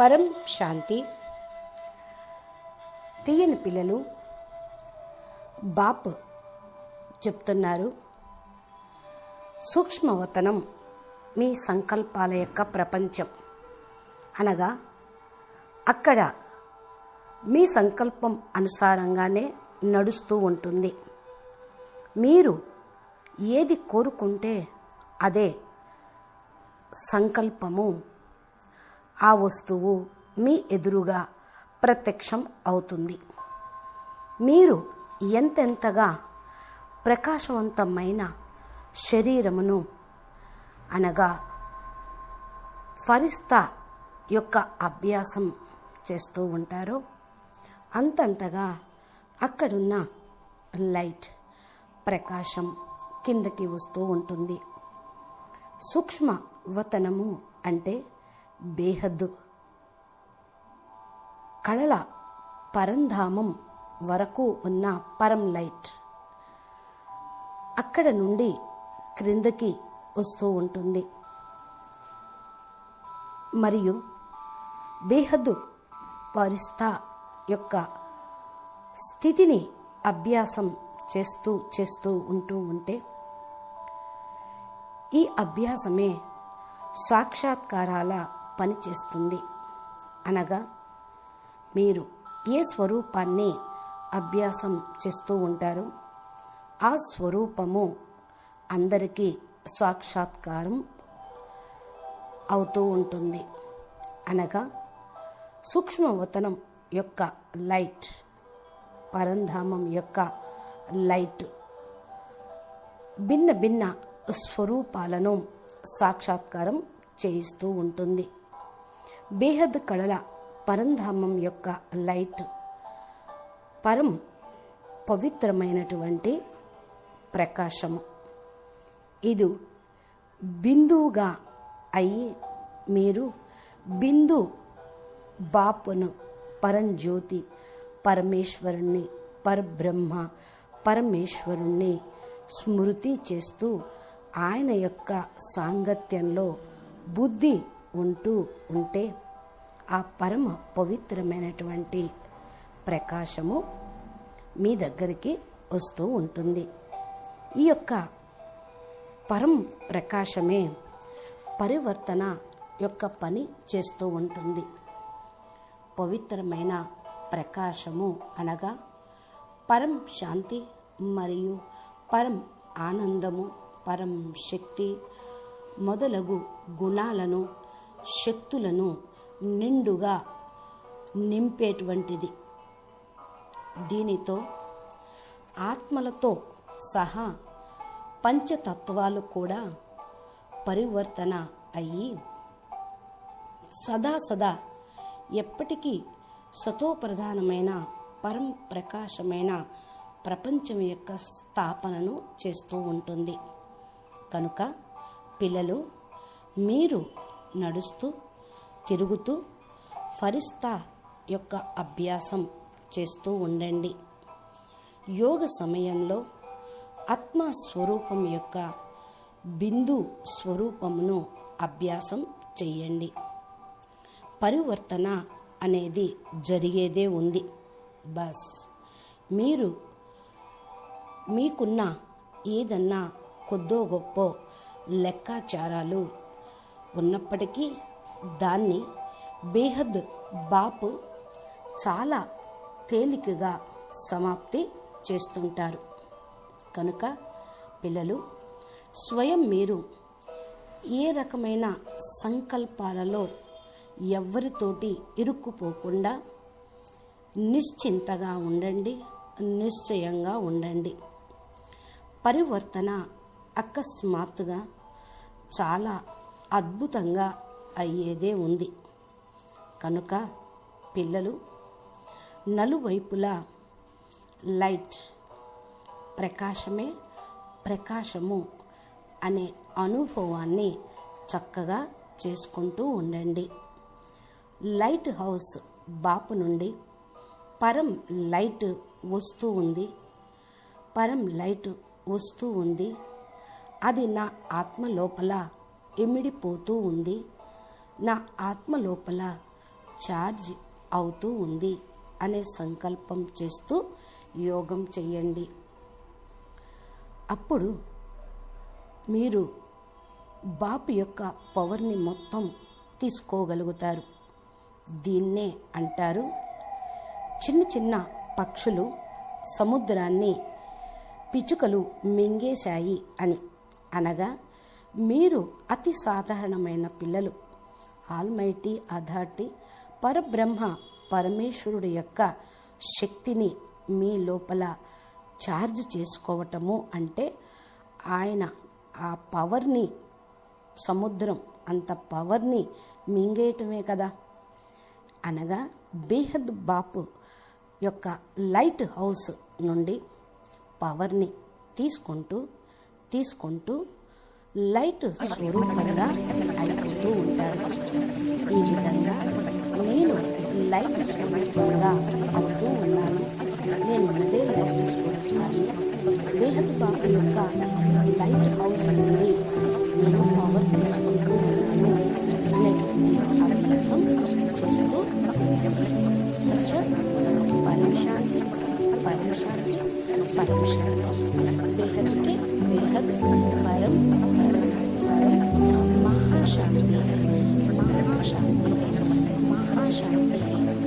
పరం శాంతి. తీయని పిల్లలు బాప్ చెప్తున్నారు. సూక్ష్మవతనం మీ సంకల్పాల యొక్క ప్రపంచం. అనగా అక్కడ మీ సంకల్పం అనుసారంగానే నడుస్తూ ఉంటుంది. మీరు ఏది కోరుకుంటే అదే సంకల్పము. ఆ వస్తువు మీ ఎదురుగా ప్రత్యక్షం అవుతుంది. మీరు ఎంతెంతగా ప్రకాశవంతమైన శరీరమును అనగా ఫరిస్తా యొక్క అభ్యాసం చేస్తూ ఉంటారో అంతంతగా అక్కడున్న లైట్ ప్రకాశం కిందకి వస్తూ ఉంటుంది. సూక్ష్మ వతనము అంటే బేహద్దు. కళల పరంధామం వరకు ఉన్న పరం లైట్ అక్కడ నుండి క్రిందకి వస్తూ ఉంటుంది. మరియు బేహద్దు పరిస్థా యొక్క స్థితిని అభ్యాసం చేస్తూ చేస్తూ ఉంటూ ఉంటే ఈ అభ్యాసమే సాక్షాత్కారాల పనిచేస్తుంది అనగా మీరు ఏ స్వరూపాన్ని అభ్యాసం చేస్తూ ఉంటారో? ఆ స్వరూపము అందరికీ సాక్షాత్కారం అవుతూ ఉంటుంది. అనగా సూక్ష్మవతనం యొక్క లైట్ పరంధామం యొక్క లైట్ భిన్న భిన్న స్వరూపాలను సాక్షాత్కారం చేయిస్తూ ఉంటుంది. బేహద్ కళల పరంధామం యొక్క లైట్. పరం పవిత్రమైనటువంటి ప్రకాశము. ఇది బిందువుగా అయి మీరు బిందు బాపును పరంజ్యోతి పరమేశ్వరుణ్ణి పరబ్రహ్మ పరమేశ్వరుణ్ణి స్మృతి చేస్తూ ఆయన యొక్క సాంగత్యంలో బుద్ధి ఉంటూ ఉంటే ఆ పరమ పవిత్రమైనటువంటి ప్రకాశము మీ దగ్గరికి వస్తూ ఉంటుంది. ఈ యొక్క పరం ప్రకాశమే పరివర్తన యొక్క పని చేస్తూ ఉంటుంది. పవిత్రమైన ప్రకాశము అనగా పరం శాంతి మరియు పరం ఆనందము పరం శక్తి మొదలగు గుణాలను శక్తులను నిండుగా నింపేటువంటిది. దీనితో ఆత్మలతో సహా పంచతత్వాలు కూడా పరివర్తన అయ్యి సదా సదా ఎప్పటికీ సతోప్రధానమైన పరం ప్రకాశమైన ప్రపంచం యొక్క స్థాపనను చేస్తూ ఉంటుంది. కనుక పిల్లలు మీరు నడుస్తూ తిరుగుతూ ఫరిస్తా యొక్క అభ్యాసం చేస్తూ ఉండండి. యోగ సమయంలో ఆత్మ స్వరూపం యొక్క బిందు స్వరూపమును అభ్యాసం చేయండి. పరివర్తన అనేది జరిగేదే ఉంది. బస్. మీరు మీకున్న ఏదన్నా కొద్దో గొప్ప లెక్కాచారాలు ఉన్నప్పటికీ దాన్ని బేహద్ బాపు చాలా తేలికగా సమాప్తి చేస్తుంటారు. కనుక పిల్లలు స్వయం మీరు ఏ రకమైన సంకల్పాలలో ఎవ్వరితోటి ఇరుక్కుపోకుండా నిశ్చింతగా ఉండండి నిశ్చయంగా ఉండండి. పరివర్తన అకస్మాత్తుగా చాలా అద్భుతంగా అయ్యేదే ఉంది. కనుక పిల్లలు నలువైపులా లైట్ ప్రకాశమే ప్రకాశము అనే అనుభవాన్ని చక్కగా చేసుకుంటూ ఉండండి. లైట్ హౌస్ బాపు నుండి పరం లైట్ వస్తూ ఉంది. పరం లైట్ వస్తూ ఉంది. అది నా ఆత్మ లోపల ఇమిడిపోతూ ఉంది. నా ఆత్మ లోపల ఛార్జ్ అవుతూ ఉంది అనే సంకల్పం చేస్తూ యోగం చేయండి అప్పుడు మీరు బాపు యొక్క పవర్ని మొత్తం తీసుకోగలుగుతారు. దీన్నే అంటారు చిన్న చిన్న పక్షులు సముద్రాన్ని పిచ్చుకలు మింగేశాయి అని అనగా మీరు అతి సాధారణమైన పిల్లలు. ఆల్మైటీ అథార్టీ పరబ్రహ్మ పరమేశ్వరుడు యొక్క శక్తిని మీ లోపల ఛార్జ్ చేసుకోవటము అంటే ఆయన ఆ పవర్ని సముద్రం అంత పవర్ని మింగేయటమే కదా. అనగా బేహద్ బాపు యొక్క లైట్ హౌస్ నుండి పవర్ని తీసుకుంటూ తీసుకుంటూ లైట్ స్వరూపంగా అయిపోతూ ఉంటారు. ఈ విధంగా నేను లైట్ స్వరూపంగా అవుతూ ఉన్నాను. నేను అదే లైట్ స్వరూపాన్ని బేహద్ బాబు యొక్క లైట్ హౌస్ నుండి నేను పవర్ తీసుకుంటూ ఉన్నాను. అనేటువంటి అభ్యాసం చేస్తూ అచ్చా పరం శాంతి పరం శాంతి పరం శాంతి బేహద్ के Shall be. Shall